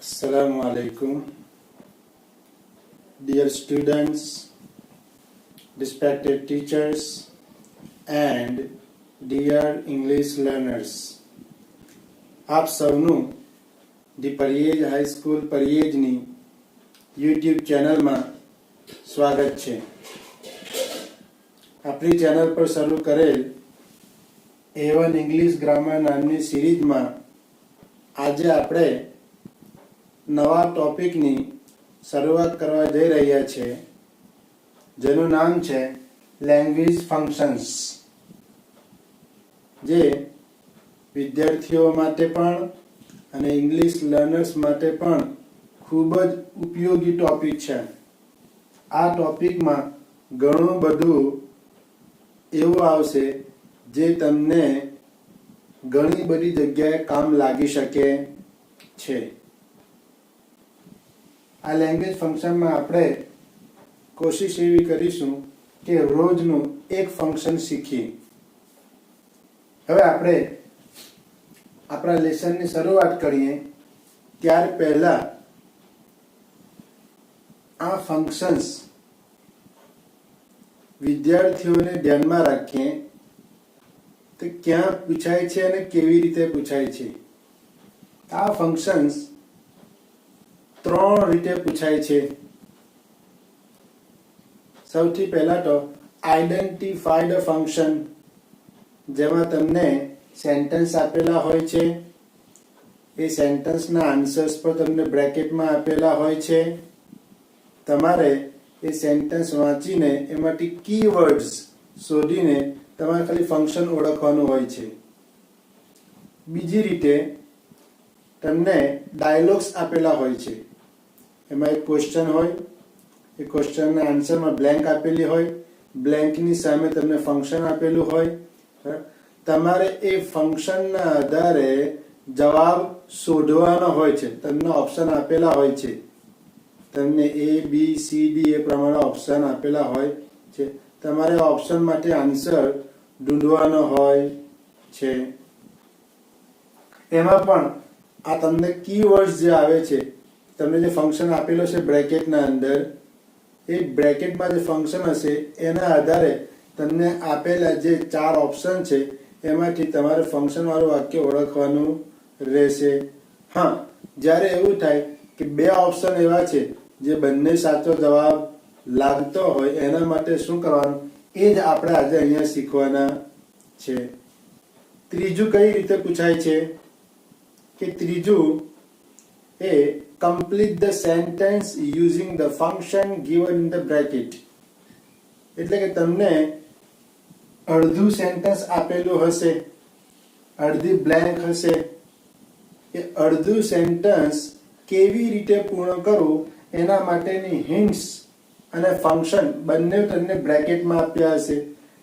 Assalamu alaikum. Dear students, respected teachers, and dear English learners. આપ સૌનું the Pariyej high school પરિયેજની YouTube ચેનલમાં સ્વાગત છે આપણી ચેનલ પર શરૂ કરેલ એવન ઇંગ્લિશ ગ્રામર નામની સિરીઝમાં આજે આપણે નવા ટોપિકની શરૂઆત કરવા જઈ રહ્યા છે, જેનું નામ છે લેંગ્વેજ ફંક્શન્સ જે વિદ્યાર્થીઓ માટે પણ અને ઇંગ્લિશ લર્નર્સ માટે પણ ખૂબ જ ઉપયોગી ટોપિક છે. આ ટોપિકમાં ઘણું બધું એવું આવશે જે તમને ઘણી બધી જગ્યાએ કામ લાગી શકે છે. આ લેંગ્વેજ ફંક્શનમાં આપણે કોશિશ એવી કરીશું કે રોજનું એક ફંક્શન શીખીએ. હવે આપણે આપણા લેસનની શરૂઆત કરીએ. ત્યાર પહેલા આ ફંક્શન્સ વિદ્યાર્થીઓને ધ્યાનમાં રાખીએ તો ક્યાં પૂછાય છે અને કેવી રીતે પૂછાય છે. આ ફંક્શન્સ ત્રણ રીતે પૂછાય છે. સૌથી પહેલા તો આઈડેન્ટિફાઈડ ફંક્શન જેમાં તમને સેન્ટેન્સ આપેલા હોય છે. એ સેન્ટેન્સના આન્સર્સ પર તમને બ્રેકેટમાં આપેલા હોય છે. તમારે એ સેન્ટેન્સ વાંચીને એમાંથી કીવર્ડ્સ શોધીને તમારે ખાલી ફંક્શન ઓળખવાનું હોય છે. બીજી રીતે તમને ડાયલોગ્સ આપેલા હોય છે. એમાં એક ક્વેશ્ચન હોય, એ ક્વેશ્ચનના આન્સરમાં બ્લેન્ક આપેલી હોય બ્લેન્કની સામે તમને ફંક્શન આપેલું હોય? તમારે એ ફંક્શનના આધારે જવાબ શોધવાનો હોય છે. તમને ઓપ્શન આપેલા હોય છે. તમને એ બી સી ડી એ પ્રમાણે ઓપ્શન આપેલા હોય છે. તમારે ઓપ્શન માટે આન્સર ઢૂંઢવાનો હોય છે. એમાં પણ આ તમને કીવર્ડ્સ જે આવે છે તમને જે ફંક્શન આપેલો છે બ્રેકેટના અંદર, એ બ્રેકેટમાં જે ફંક્શન હશે, એના આધારે તમને આપેલા જે ચાર ઓપ્શન છે, એમાંથી તમારે ફંક્શનવાળું વાક્ય ઓળખવાનું રહેશે. હા, જ્યારે એવું થાય કે બે ઓપ્શન એવા છે, જે બંને સાચો જવાબ લાગતો હોય, એના માટે શું કરવાનું? એ જ આપણે આજે અહીંયા શીખવાના છે. ત્રીજું કઈ રીતે પૂછાય છે? કે ત્રીજું એ complete the sentence using the function given in the bracket. એટલે કે તમને અડધું સેન્ટેન્સ આપેલું હશે, અડધી બ્લેન્ક હશે. એ અડધું સેન્ટેન્સ કેવી રીતે પૂર્ણ કરવું એના માટેની હિન્ટ્સ અને ફંક્શન બંને તમને બ્રેકેટમાં આપ્યા હશે.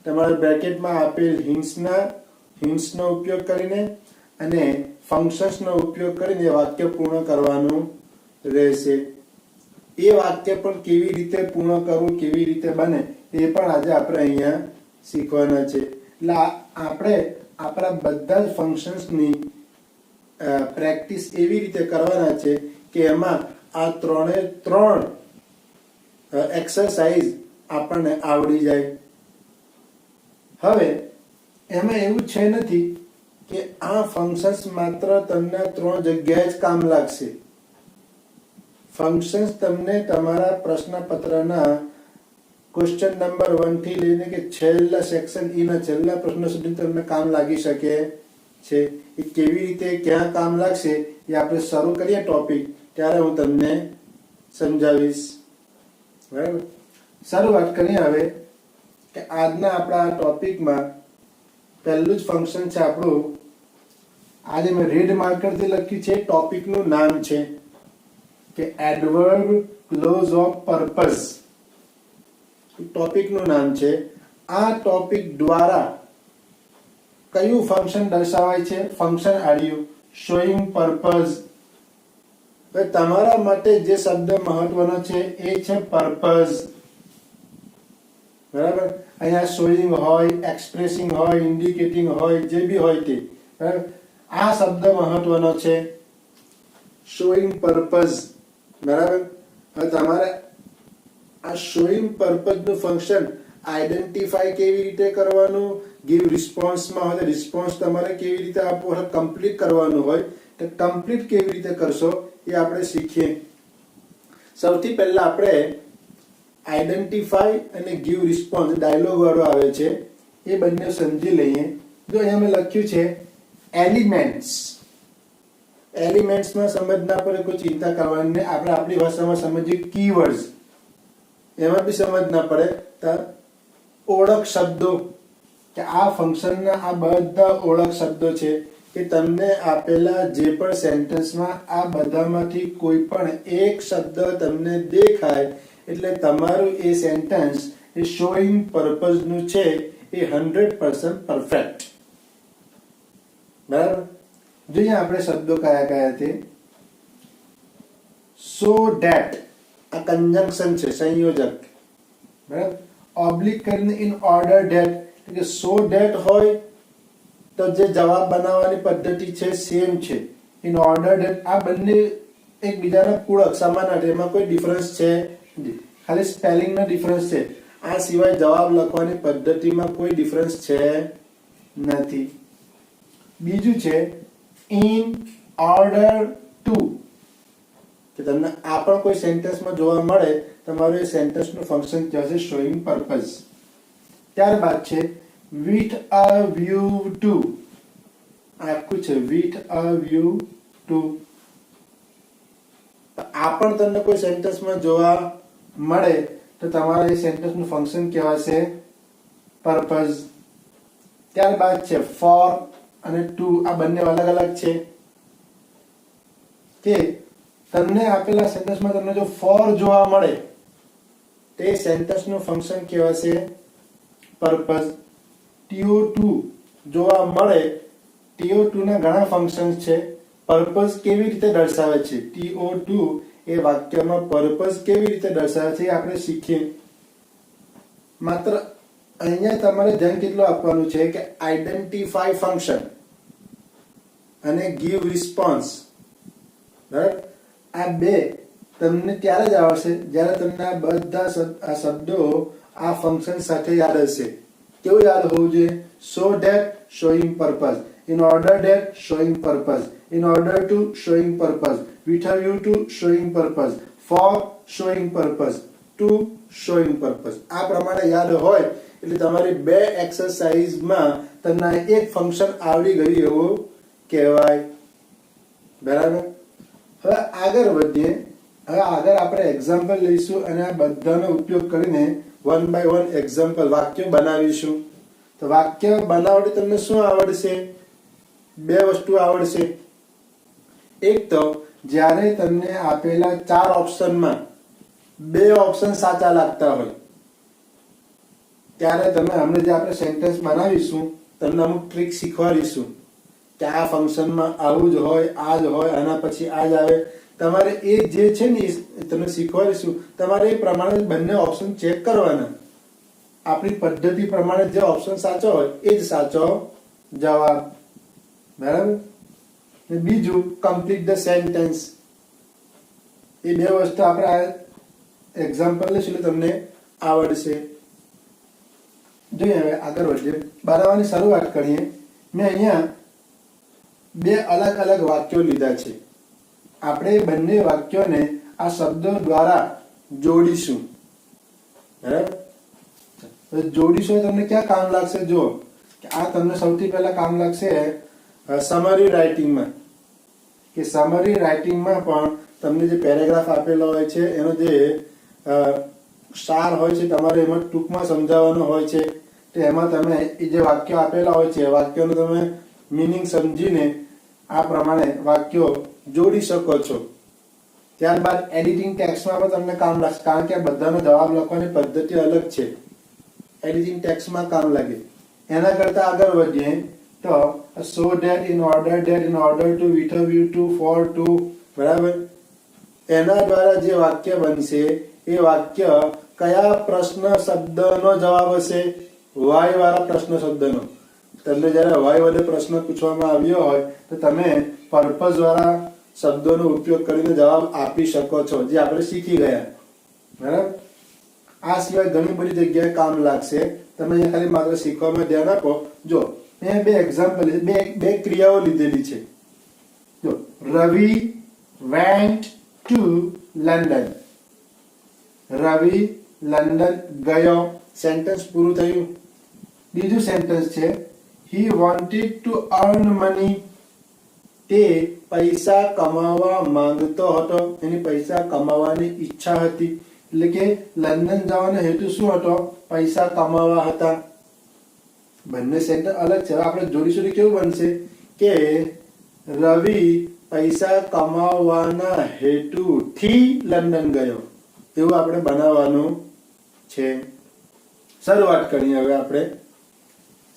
તમારે બ્રેકેટમાં આપેલ હિન્ટ્સના હિન્ટ્સનો ઉપયોગ કરીને અને ફંક્શન્સનો ઉપયોગ કરીને વાક્ય પૂર્ણ કરવાનું રહેશે. એ વાક્ય પણ કેવી રીતે પૂર્ણ કરવું, કેવી રીતે બને, એ પણ આજે આપણે અહીંયા શીખવાના છે. એટલે આપણે આપણા બધા જ ફંક્શન્સની પ્રેક્ટિસ એવી રીતે કરવાના છે કે એમાં આ ત્રણે ત્રણ એક્સરસાઇઝ આપણને આવડી જાય. હવે એમાં એવું છે નથી કે આ ફંક્શન્સ માત્ર તમને ત્રણ જગ્યાએ જ કામ લાગશે. ફંક્શન્સ તમને તમારા પ્રશ્નપત્રના ક્વેશ્ચન નંબર વનથી લઈને કે છેલ્લા સેક્શન ઈના છેલ્લા પ્રશ્ન સુધી તમને કામ લાગી શકે છે. એ કેવી રીતે, ક્યાં કામ લાગશે, એ આપણે શરૂ કરીએ ટોપિક ત્યારે હું તમને સમજાવીશ. બરાબર? શરૂઆત કરીએ હવે કે આજના આપણા ટોપિકમાં પહેલું જ ફંક્શન છે આપણું, આજે મેં રેડ માર્કરથી લખ્યું છે ટોપિકનું નામ છે. કે એડવર્બ ક્લોઝ ઓફ પર્પઝ ટોપિકનું નામ છે, આ ટોપિક દ્વારા કયું ફંક્શન દર્શાવાય છે? ફંક્શન આડ્યું. શોઈંગ પર્પઝ તમારા માટે જે શબ્દ મહત્વનો છે, એ છે પર્પઝ બરાબર? અહીંયા શોઈંગ હોય એક્સપ્રેસિંગ હોય ઇન્ડિકેટિંગ હોય, જે બી હોય તે. બરાબર? આ શબ્દ મહત્વનો છે. શોઈંગ પર્પઝ બરાબર? હવે તમારે આ શોઈંગ પર્પઝનું ફંક્શન આઈડેન્ટિફાઈ કેવી રીતે કરવાનું ગીવ રિસ્પોન્સમાં હોય રિસ્પોન્સ તમારે કેવી રીતે આપવો હોય કમ્પ્લીટ કરવાનું હોય, તો કમ્પ્લીટ કેવી રીતે કરશો એ આપણે શીખીએ. સૌથી પહેલા આપણે આઈડેન્ટિફાઈ અને ગીવ રિસ્પોન્સ ડાયલોગ વાળો આવે છે, એ બંને સમજી લઈએ. જો અહીંયા મેં લખ્યું છે એલિમેન્ટ્સ એલિમેન્ટ્સમાં સમજના પડે કોઈ ચિંતા કરવાની આપણે આપણી ભાષામાં સમજીએ કીવર્ડ્સ એમાં બી સમજ ના પડે. તો ઓળખ શબ્દો. કે આ ફંક્શનના આ બધા ઓળખ શબ્દો છે કે તમને આપેલા જે પણ સેન્ટેન્સમાં આ બધામાંથી કોઈ પણ એક શબ્દ તમને દેખાય, એટલે તમારું એ સેન્ટેન્સ એ શોઈંગ પર્પઝનું છે એ હંડ્રેડ પર્સન્ટ પરફેક્ટ બરાબર? જોઈએ આપણે શબ્દો કયા કયા છે. સો ડેટ આ કન્જંક્શન છે, સંયોજક. બરાબર? ઓબ્લિક કરીને ઇન ઓર્ડર ડેટ એટલે સો ડેટ હોય તો જે જવાબ બનાવવાની પદ્ધતિ છે સેમ છે. ઇન ઓર્ડર ડેટ આ બંને એકબીજાના પૂરક, સમાન હશે એમાં કોઈ ડિફરન્સ છે. ખાલી સ્પેલિંગનો ડિફરન્સ છે. આ સિવાય જવાબ લખવાની પદ્ધતિમાં કોઈ ડિફરન્સ છે નથી. બીજું છે ઇન ઓર્ડર ટુ. કે તમને આ પણ કોઈ સેન્ટેન્સમાં જોવા મળે, તમારું એ સેન્ટેન્સનું ફંક્શન છે શોઈંગ પર્પઝ ત્યારબાદ છે વિથ અ વ્યૂ ટુ આખું છે વિથ અ વ્યૂ ટુ આ પણ તમને કોઈ સેન્ટેન્સમાં જોવા મળે, તો તમારા એ સેન્ટેન્સનું ફંક્શન કહેવાશે પર્પઝ ત્યારબાદ છે ફોર અને ટુ આ બંને અલગ અલગ છે. કે તમને આપેલા સેન્ટેન્સમાં તમને જો ફોર જોવા મળે, તે સેન્ટેન્સનું ફંક્શન કહેવાશે પર્પઝ ટીઓ ટુ જોવા મળે ટીઓ ટુના ઘણા ફંક્શન્સ છે. પર્પઝ કેવી રીતે દર્શાવે છે? ટીઓ ટુ એ વાક્યમાં પર્પઝ કેવી રીતે દર્શાવે છે આપણે શીખીએ. માત્ર અહીંયા તમારે ધ્યાન કેટલું આપવાનું છે કે આઈડેન્ટિફાઈ ફંક્શન અને ગીવ રિસ્પોન્સ બરાબર? આ બે તમને ત્યારે જ આવશે જ્યારે તમને આ બધા આ શબ્દો આ ફંક્શન સાથે યાદ હશે. કેવું યાદ હોવું જોઈએ? So that showing purpose in order showing purpose in order to showing purpose with a you view to showing purpose for showing purpose to showing purpose આ પ્રમાણે યાદ હોય એટલે તમારી બે એક્સરસાઇઝમાં તમને એક ફંક્શન આવડી ગયું એવું કહેવાય. બરાબર? હવે આગળ વધીએ. હવે આગળ આપણે એક્ઝામ્પલ લઈશું અને આ બધાનો ઉપયોગ કરીને વન બાય વન એક્ઝામ્પલ વાક્ય બનાવીશું. તો વાક્ય બનાવટી તમને શું આવડશે? બે વસ્તુ આવડશે. એક તો જ્યારે તમને આપેલા ચાર ઓપ્શનમાં બે ઓપ્શન સાચા લાગતા હોય ત્યારે તમે હમણાં જે આપણે સેન્ટેન્સ બનાવીશું, તમને અમુક ટ્રીક શીખવાડીશું કે આ ફંક્શનમાં આવું જ હોય, આ જ હોય, આના પછી આ જ આવે. તમારે એ જે છે ને તમને શીખવાડીશું, તમારે એ પ્રમાણે બંને ઓપ્શન ચેક કરવાના. આપણી પદ્ધતિ પ્રમાણે જે ઓપ્શન સાચો હોય, એ જ સાચો જવાબ. બરાબર? બીજું કમ્પ્લીટ ધ સેન્ટેન્સ એ બે વસ્તુ આપણે આ એક્ઝામ્પલ લઈશું એટલે તમને આવડશે. જોઈએ હવે આગળ વધીએ. બારાવાની શરૂઆત કરીએ. મેં અહીંયા બે અલગ અલગ વાક્યો લીધા છે. આપણે બંને વાક્યોને આ શબ્દો દ્વારા જોડીશું. બરાબર જોડીશું તમને ક્યાં કામ લાગશે? જો આ તમને સૌથી પહેલા કામ લાગશે સમરી રાઇટિંગમાં કે સમરી રાઇટિંગમાં પણ તમને જે પેરેગ્રાફ આપેલો હોય છે, એનો જે સાર હોય છે, તમારે એમાં ટૂંકમાં સમજાવવાનો હોય છે તો એમાં તમે એ જે વાક્યો આપેલા હોય છે વાક્યોનો તમે મિનિંગ સમજીને આ પ્રમાણે વાક્યો જોડી શકો છો. ત્યારબાદ એડિટિંગ ટેક્સમાં પણ તમને કામ લાગશે, કારણ કે બધાનો જવાબ લખવાની પદ્ધતિ અલગ છે. એડિટિંગ ટેક્સમાં કામ લાગે. એના કરતાં આગળ વધીએ તો so that in order that in order to with view to for to બરાબર? એના દ્વારા જે વાક્ય બનશે, એ વાક્ય કયા પ્રશ્ન, શબ્દનો જવાબ હશે? વાય વાળા પ્રશ્ન શબ્દનો. તમને જ્યારે વાય વડે પ્રશ્ન પૂછવામાં આવ્યો હોય, તો તમે પર્પઝ વાળા શબ્દોનો ઉપયોગ કરીને જવાબ આપી શકો છો, જે આપણે શીખી ગયા. બરાબર? આ સિવાય ઘણી બધી જગ્યાએ કામ લાગશે. તમે ખાલી માત્ર શીખવામાં ધ્યાન આપો. જો, મેં બે એક્ઝામ્પલ બે બે ક્રિયાઓ લીધેલી છે. જો, Ravi went to London Ravi London ગયો. સેન્ટેન્સ પૂરું થયું. બીજું સેન્ટેન્સ છે he wanted to earn money તે પૈસા કમાવા માંગતો હતો. એની પૈસા કમાવાની ઈચ્છા હતી. એટલે કે લંડન જવાનો હેતુ શું હતો? પૈસા કમાવા હતા. બંને સેન્ટર અલગ છે. આપણે જોડી જોડી કેવું બનશે? કે રવિ પૈસા કમાવાના હેતુથી લંડન ગયો. એવું આપણે બનાવવાનું છે. શરૂઆત કરીએ હવે આપણે.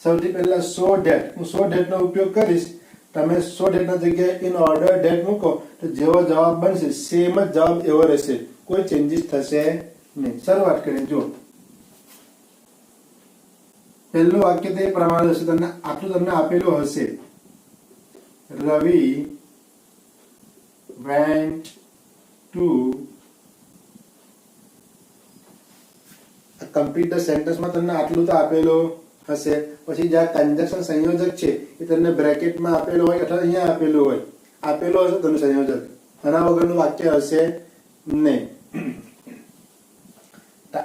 સૌથી પહેલા સો ડેટ. હું સો ડેટ નો ઉપયોગ કરીશ. તમે સો ડેટ ના જગ્યાએ ઇન ઓર્ડર ડેટ મૂકો તો જેવો જવાબ બનશે સેમ જ જવાબ એવો રહેશે. કોઈ ચેન્જીસ થશે નહીં. શરૂઆત કરીએ. જો પહેલું વાક્ય તે પ્રમાણે હશે. તમને આટલું તમને આપેલું હશે. Ravi went to complete the સેન્ટેન્સમાં તમને આટલું તો આપેલું હશે. પછી જ્યાં કન્જક્શન સંયોજક છે, એ તમને બ્રેકેટમાં આપેલો હોય અથવા અહીંયા આપેલું હોય. આપેલું હશે તમને સંયોજક. આના વગરનું વાક્ય હશે નહીં.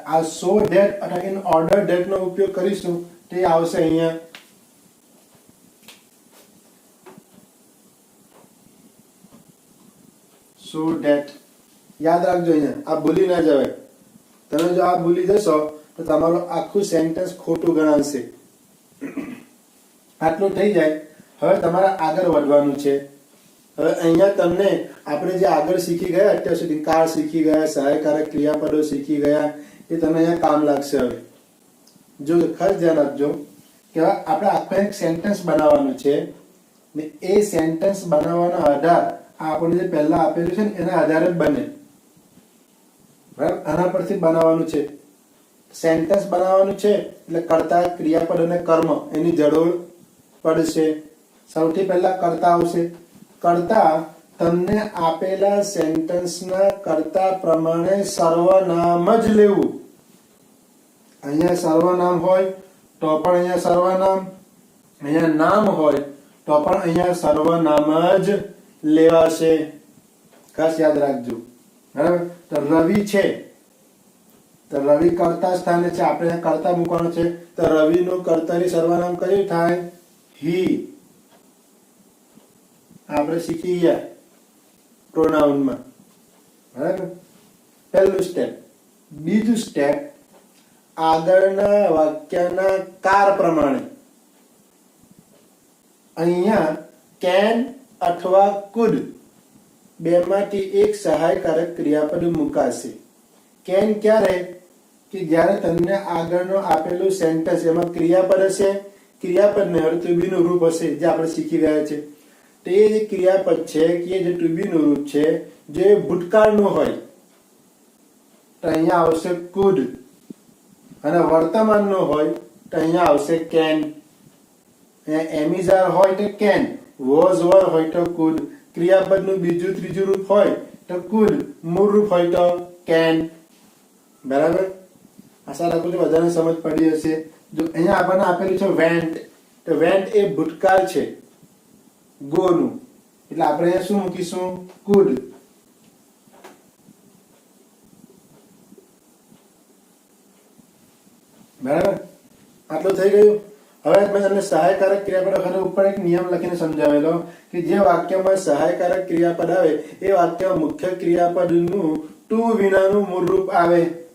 આ સો ડેટ અથવા ઇન ઓર્ડર ડેટ નો ઉપયોગ કરીશું. તે આવશે અહીંયા. સો ડેટ યાદ રાખજો અહીંયા. આ ભૂલી ના જવાય. તમે જો આ ભૂલી જશો તો તમારું આખું સેન્ટેન્સ ખોટું ગણાશે. આટલું થઈ જાય. હવે તમારે આગળ વધવાનું છે. હવે અહીંયા તમને આપણે જે આગળ શીખી ગયા, અત્યાર સુધી કાર શીખી ગયા, સહાયકારક ક્રિયાપદો શીખી ગયા, એ તમને અહીંયા કામ લાગશે હવે. જો ખાસ ધ્યાન આપજો કે આપણે આખો એક સેન્ટેન્સ બનાવવાનું છે ને એ સેન્ટેન્સ બનાવવાનો આધાર આ આપણે જે પહેલા આપેલું છે ને, એના આધારે જ બને. બરાબર? આના પરથી બનાવવાનું છે. સેન્ટેન્સ બનાવવાનું છે એટલે કર્તા ક્રિયાપદ અને કર્મ, એની જરૂર પડશે. સૌથી પહેલા કર્તા આવશે. કર્તા તમને આપેલા સેન્ટેન્સના કર્તા પ્રમાણે સર્વનામ જ લેવું. અહીંયા સર્વનામ હોય તો પણ અહીંયા સર્વનામ. અહીંયા નામ હોય તો પણ અહીંયા સર્વનામ જ લેવાશે. ખાસ યાદ રાખજો. બરાબર? તો રવિ છે. તો રવિ કર્તા સ્થાને છે, આપણે કર્તા મૂકવાનો છે. તો રવિનું કર્તાની સર્વનામ કયું થાય? હી. આપણે શીખી ગયા પ્રોનાઉનમાં. બરાબર? પહેલું સ્ટેપ બીજું સ્ટેપ આગળના વાક્યના કાર પ્રમાણે. અહીંયા કેન અથવા કુડ બેમાંથી એક સહાયકારક ક્રિયાપદ મુકાશે. કેન ક્યારે? કે જ્યારે તમને આગળનો આપેલું સેન્ટેન્સ એમાં ક્રિયાપદ હશે ક્રિયાપદ ને ટુબીનું રૂપ હશે, જે આપણે શીખી રહ્યા છે. તે જે ક્રિયાપદ છે, કે જે ટુબીનું રૂપ છે, જે ભૂતકાળનું હોય, તો અહીંયા આવશે કુડ અને વર્તમાનનું હોય, તો અહીંયા આવશે કેન અહીંયા એમિઝાર હોય તો કેન વોઝ વર હોય તો કુડ ક્રિયાપદનું બીજું ત્રીજું રૂપ હોય તો કુડ મૂળ રૂપ હોય તો કેન બરાબર? આશા રાખું છું બધાને સમજ પડી હશે. જો અહીંયા આપણને આપેલું છે વેન્ટ. તો વેન્ટ એ ભૂતકાળ છે. ગોનું. એટલે આપણે અહીંયા શું મૂકીશું? કુડ. બરાબર? આટલું થઈ ગયું? હવે મેં તમને સહાયકારક ક્રિયાપદ વખતે ઉપર એક નિયમ લખીને સમજાવેલો કે જે વાક્યમાં સહાયકારક ક્રિયાપદ આવે, એ વાક્ય મુખ્ય ક્રિયાપદનું ટુ વિનાનું મૂળરૂપ આવે.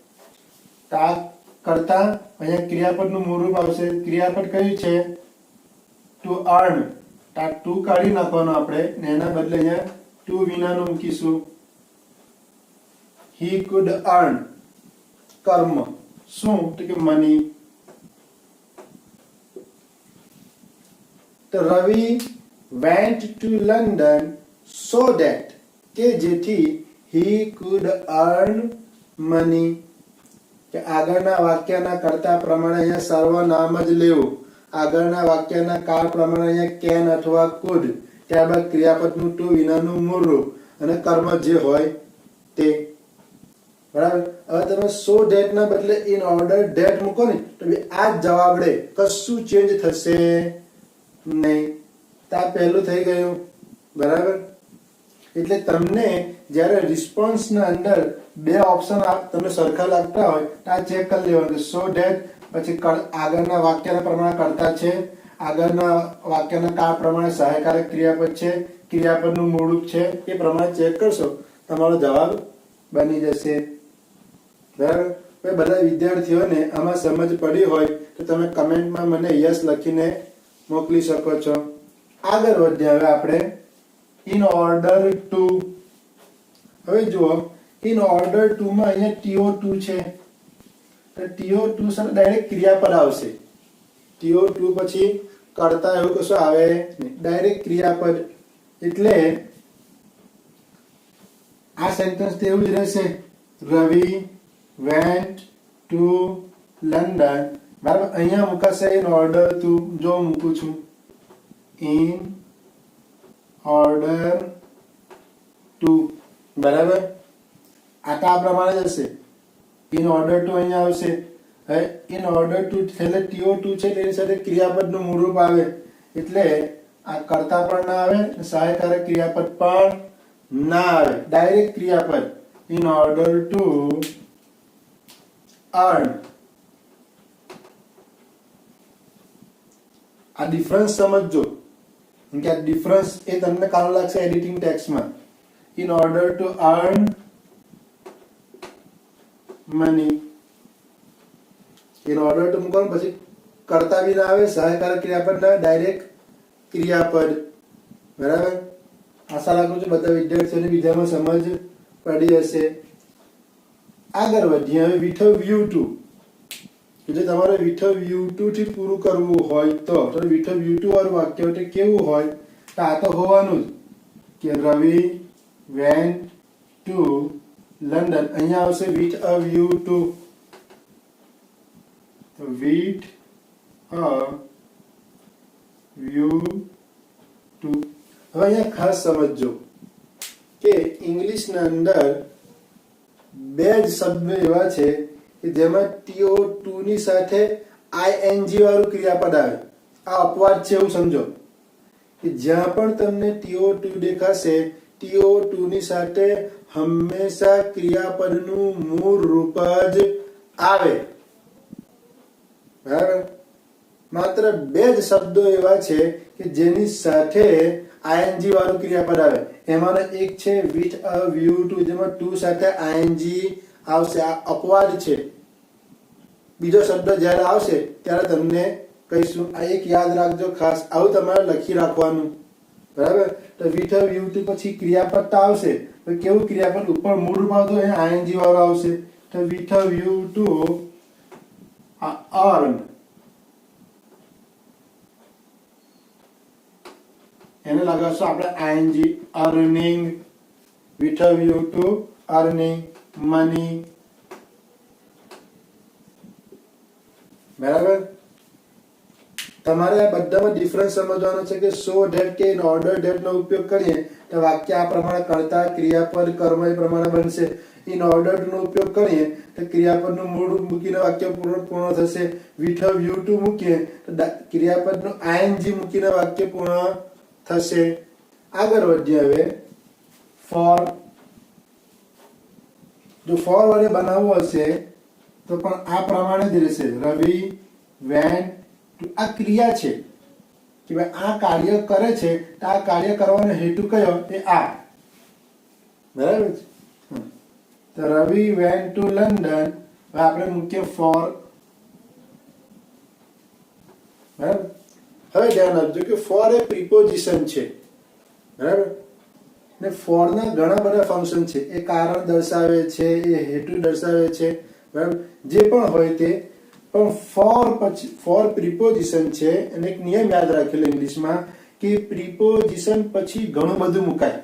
તો, કરતા અહીંયા ક્રિયાપદનું મૂળરૂપ આવશે. ક્રિયાપદ કયું છે? ટુ અર્ન આ ટુ કાઢી નાખવાનો આપણે ને એના બદલે અહીંયા ટુ વિનાનું મૂકીશું. હી કુડ અર્ન કર્મ. શું? તો કે મની તો Ravi went to London so that કે જેથી હી કુડ અર્ન મની કે આગળના વાક્યના કરતા પ્રમાણે અહીંયા સર્વનામ જ લેવું. આગળના વાક્યના કાળ પ્રમાણે અહીંયા કેન અથવા કુડ ત્યારબાદ ક્રિયાપદનું ટુ વિનાનું મૂળ અને કર્મ જે હોય તે. બરાબર? હવે તમે સો ડેટ ના બદલે ઇન ઓર્ડર ડેટ મૂકો ને, તો આ જ જવાબ રે. કશું ચેન્જ થશે નહીં. તો પહેલું થઈ ગયું. બરાબર? એટલે તમને જ્યારે રિસ્પોન્સના અંદર બે ઓપ્શન તમને સરખા લાગતા હોય, તો આ ચેક કરી લેવાનું. સો ડેટ પછી આગળના વાક્યના પ્રમાણે કરતા છે. આગળના વાક્યના કા પ્રમાણે સહાયકારક ક્રિયાપદ છે, ક્રિયાપદનું મૂળરૂપ છે, એ પ્રમાણે ચેક કરશો, તમારો જવાબ બની જશે. બરાબર? હવે બધા વિદ્યાર્થીઓને આમાં સમજ પડી હોય, તો તમે કમેન્ટમાં મને યસ લખીને મોકલી શકો છો. આગળ વધીએ હવે આપણે. ઇન ઓર્ડર ટુ હવે જુઓ ઇન ઓર્ડર ટુ માં અહીંયા ટીઓ ટુ છે. ટીઓ ટુ સાથે ડાયરેક્ટ ક્રિયાપદ આવશે. ટીઓ ટુ પછી કરતા એવું કશું આવે ડાયરેક્ટ ક્રિયાપદ. એટલે આ સેન્ટેન્સ તો એવું જ રહેશે. રવિ વેન્ટ ટુ લંડન બરાબર, અહીંયા મુકાશે ઇન ઓર્ડર ટુ જો મૂકું છું. ઇન ઓર્ડર ટુ બરાબર? આ તો આ પ્રમાણે જ હશે. ઇન ઓર્ડર ટુ અહીંયા આવશે. હવે ઇન ઓર્ડર ટુ એટલે ટીઓ ટુ છે તેની સાથે ક્રિયાપદનું મૂળરૂપ આવે. એટલે આ કરતા પણ ના આવે સહાયકારક ક્રિયાપદ પણ ના આવે. ડાયરેક્ટ ક્રિયાપદ. ઇન ઓર્ડર ટુ અર્ન આ ડિફરન્સ સમજજો. કે આ ડિફરન્સ એ તમને કામ લાગશે editing ટેક્સમાં in order to earn money in order to મૂકવાનું પછી કરતા બી ના આવે સહાયકારક ક્રિયાપદ ના ડાયરેક્ટ ક્રિયાપદ બરાબર? આશા રાખું છું બધા વિદ્યાર્થીઓને બીજામાં સમજ પડી હશે. આગળ વધીએ, હવે વિથ વ્યૂ ટુ જો તમારે વિઠવ યુ થી પૂરું કરવું હોય તો વિઠવ યુ ટુ વાળું વાક્ય એટલે કેવું હોય? તો આ તો હોવાનું જ. કે રવિ, વેન, ટુ, લંડન. અહીંયા આવશે with a view to. With a view to. હવે અહીંયા ખાસ સમજજો કે ઇંગ્લિશના અંદર બે જ શબ્દ એવા છે કે જેમાં ટીઓ ટુ ની સાથે આઈએનજી વાળું ક્રિયાપદ આવે. આ અપવાદ છે એવું સમજો. કે જ્યાં પણ તમને ટીઓ ટુ દેખાશે ટીઓ ટુ ની સાથે હંમેશા ક્રિયાપદનું મૂળ રૂપ જ આવે. બરાબર? માત્ર બે જ શબ્દો એવા છે કે જેની સાથે આઈએનજી વાળું ક્રિયાપદ આવે. એમાંનો એક છે વિથ અ વ્યૂ ટુ જેમાં ટુ સાથે આઈએનજી આવશે. આ અપવાદ છે. બીજો શબ્દ જ્યારે આવશે ત્યારે તમને કહીશું, આ એક યાદ રાખજો ખાસ, આવું તમારે લખી રાખવાનું. બરાબર? તો વિથ અ વ્યુ ટુ પછી ક્રિયાપદ તો આવશે. તો કેવું ક્રિયાપદ? ઉપર મૂળ તો એ આઈએનજી વાળો આવશે. તો અ વ્યુ ટુ અર્ન એને લગાવશું આપણે I N G earning a view to earning, money બરાબર? તમારે આ બધામાં ડિફરન્સ સમજવાનો છે કે સો ડેટ કે ઓર્ડર ડેટ નો ઉપયોગ કરીએ, તો વાક્ય આ પ્રમાણે કરતા ક્રિયાપદ કર્મ એ પ્રમાણે બનશે. ઇન ઓર્ડર નો ઉપયોગ કરીએ, તો ક્રિયાપદનું મૂળ મૂકીને વાક્ય પૂર્ણ થશે. વિથ યુ ટુ મૂકીએ, તો ક્રિયાપદનું આઈએનજી મૂકીને વાક્ય પૂર્ણ થશે. આગળ વધીએ હવે. ફોર જો ફોર વડે બનાવવું હશે, તો પણ આ પ્રમાણે જ રહેશે. રવિ વેન આ ક્રિયા છે કે ભાઈ આ કાર્ય કરે છે, તો આ કાર્ય કરવાનો હેતુ કયો? એ આ. બરાબર છે? તો રવિ વેન ટુ લંડન. આપણે મૂકીએ ફોર. બરાબર? હવે ધ્યાન આપજો કે ફોર એ પ્રિપોઝિશન છે. બરાબર? ને ફોર ના ઘણા બધા ફંક્શન છે. એ કારણ દર્શાવે છે, એ હેતુ દર્શાવે છે. બરાબર? જે પણ હોય તે પણ ફોર પછી, ફોર પ્રિપોઝિશન છે, અને એક નિયમ યાદ રાખેલો ઇંગ્લિશમાં કે પ્રિપોઝિશન પછી ઘણું બધું મુકાય.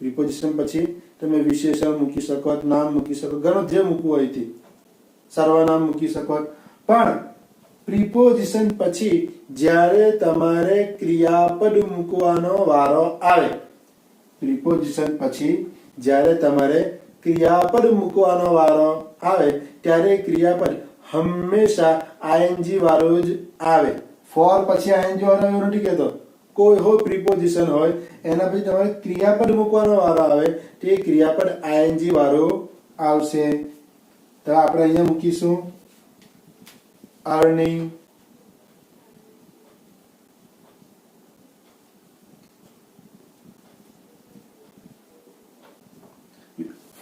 પ્રિપોઝિશન પછી તમે વિશેષણ મૂકી શકો, નામ મૂકી શકો, ઘણું જે મૂકવું હોય તે. સર્વનામ મૂકી શકો. પણ પ્રિપોઝિશન પછી જ્યારે તમારે ક્રિયાપદ મૂકવાનો વારો આવે, પ્રિપોઝિશન પછી જ્યારે તમારે ક્રિયાપદ મૂકવાનો વારો આવે, ત્યારે ક્રિયાપદ હંમેશા આઈએનજી વાળો જ આવે. ફોર પછી આઈએનજી વાળો એવું નથી કહેતો. કોઈ હો પ્રિપોઝિશન હોય, એના પછી તમારે ક્રિયાપદ મૂકવાનો વારો આવે, તે ક્રિયાપદ આઈએનજી વાળો આવશે. તો આપણે અહીંયા મૂકીશું. અર્નિંગ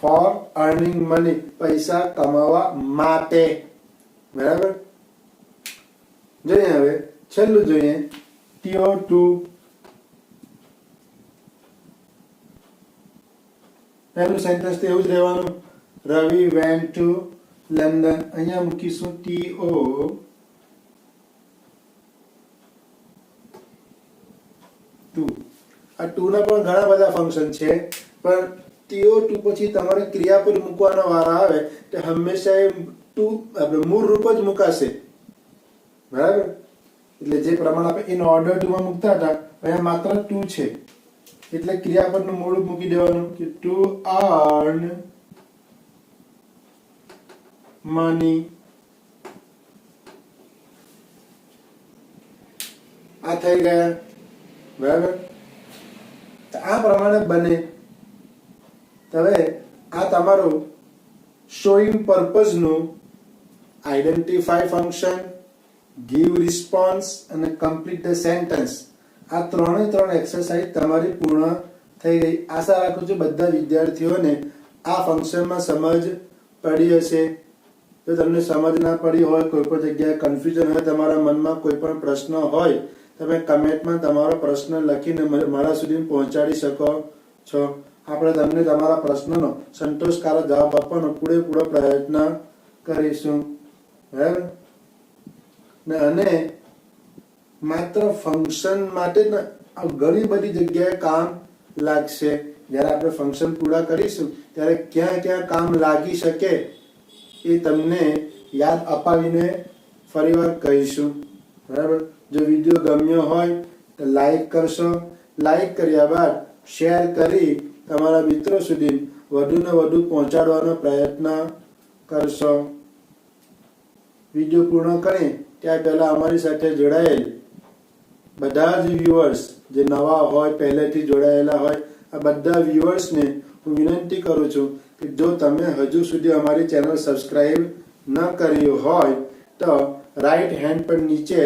ફોર અર્નિંગ મની પૈસા કમાવા માટે. બરાબર? જોઈએ હવે, છેલ્લું જોઈએ. ટીઓ ટુ પહેલું સેન્ટેન્સ તો એવું જ રહેવાનું. Ravi went to London. અહીંયા મૂકીશું ટીઓ ટુ આ ટુ ના પણ ઘણા બધા ફંક્શન છે. પણ ટીઓ ટુ પછી તમારે ક્રિયાપદ મૂકવાનો વાર આવે તો હંમેશા એ ટુ આપણે મૂળ રૂપ જ મુકાશે. બરાબર? એટલે જે પ્રમાણે આપણે ઇન ઓર્ડર ટુમાં મૂકતા હતા અહીંયા માત્ર ટુ છે. એટલે ક્રિયાપદનું મૂળ મૂકી દેવાનું કે ટુ અર્ન મની આ થઈ ગયા. બરાબર? આ પ્રમાણે બને. હવે આ તમારું શોઈંગ પર્પઝનું આઈડેન્ટિફાઈ ફંક્શન ગીવ રિસ્પોન્સ અને કમ્પ્લીટ ધ સેન્ટેન્સ આ ત્રણે ત્રણ એક્સરસાઇઝ તમારી પૂર્ણ થઈ ગઈ. આશા રાખું છું બધા વિદ્યાર્થીઓને આ ફંક્શનમાં સમજ પડી હશે. જો તમને સમજ ના પડી હોય કોઈ પણ જગ્યાએ કન્ફ્યુઝન હોય, તમારા મનમાં કોઈ પણ પ્રશ્ન હોય, તમે કમેન્ટમાં તમારો પ્રશ્ન લખીને મારા સુધી પહોંચાડી શકો છો. આપણે તમને તમારા પ્રશ્નનો સંતોષકારક જવાબ આપવાનો પૂરેપૂરો પ્રયત્ન કરીશું. બરાબર ને અને માત્ર ફંક્શન માટે જ ઘણી બધી જગ્યાએ કામ લાગશે. જ્યારે આપણે ફંક્શન પૂરા કરીશું, ત્યારે ક્યાં ક્યાં કામ લાગી શકે એ તમને યાદ અપાવીને ફરીવાર કહીશું. બરાબર? જો વીડિયો ગમ્યો હોય, તો લાઈક કરશો. લાઈક કર્યા બાદ શેર કરી તમારા મિત્રો સુધી વધુને વધુ પહોંચાડવાનો પ્રયત્ન કરશો. વીડિયો પૂર્ણ કરીએ ત્યાં પહેલા અમારી સાથે જોડાયેલ બધા જ વ્યુઅર્સ જે નવા હોય, પહેલેથી જોડાયેલા હોય, આ બધા વ્યુઅર્સને હું વિનંતી કરું છું કે જો તમે હજુ સુધી અમારી ચેનલ સબસ્ક્રાઇબ ન કરી હોય, તો રાઈટ હેન્ડ પર નીચે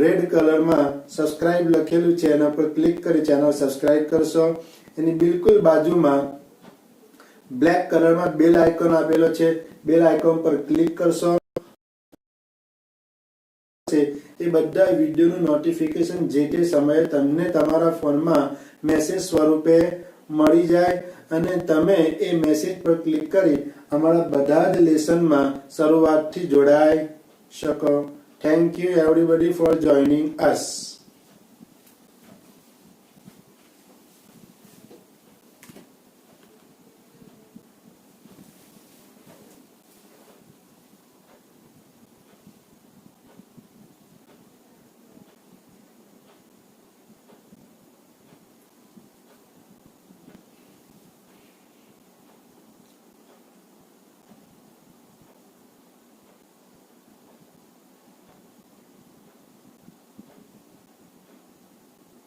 રેડ કલરમાં સબસ્ક્રાઇબ લખેલું છે, એના પર ક્લિક કરી ચેનલ સબસ્ક્રાઇબ કરશો. એની બિલકુલ બાજુમાં બ્લેક કલરમાં બેલ આઇકોન આપેલો છે બેલ આઇકોન પર ક્લિક કરશો. એ બધા વિડીયોનું નોટિફિકેશન જે તે સમયે તમને તમારા ફોનમાં મેસેજ સ્વરૂપે મળી જાય અને તમે એ મેસેજ પર ક્લિક કરી અમારા બધા જ લેસનમાં શરૂઆતથી જોડાઈ શકો. Thank you everybody for joining us